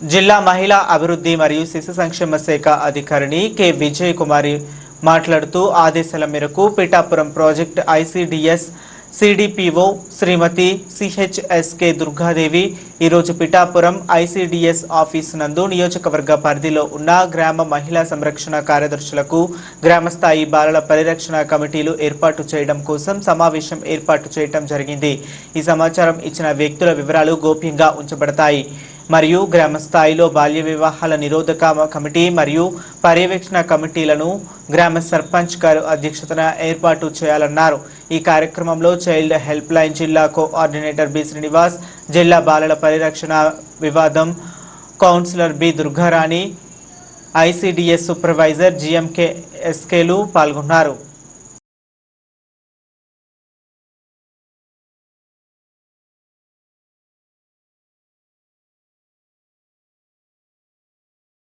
జిల్లా మహిళా అభివృద్ధి మరియు శిశు సంక్షేమ శాఖ అధికారిని కె. విజయ్ కుమారి మాట్లాడుతూ ఆదేశాల మేరకు Pithapuram project ICDS CDPO Srimati CHSK Durgadevi ఈరోజు పిఠాపురం ఐసిడిఎస్ ఆఫీస్ నందు నియోజకవర్గ పరిధిలో ఉన్న గ్రామ మహిళా సంరక్షణ కార్యదర్శులకు గ్రామ స్థాయి బాలల పరిరక్షణ కమిటీలు ఏర్పాటు చేయడం కోసం సమావేశం ఏర్పాటు చేయడం జరిగింది. ఈ సమాచారం ఇచ్చిన వ్యక్తుల వివరాలు గోప్యంగా ఉంచబడతాయి. మరియు గ్రామ స్థాయిలో బాల్య వివాహాల నిరోధక కమిటీ మరియు పర్యవేక్షణ కమిటీలను గ్రామ సర్పంచ్ గారు అధ్యక్షతన ఏర్పాటు చేయాలన్నారు. ఈ కార్యక్రమంలో చైల్డ్ హెల్ప్ లైన్ జిల్లా కోఆర్డినేటర్ బి శ్రీనివాస్ జిల్లా బాలల పరిరక్షణ వివాదం councillor B Durgarani ICDS supervisor GMK ఎస్కేలు పాల్గొన్నారు.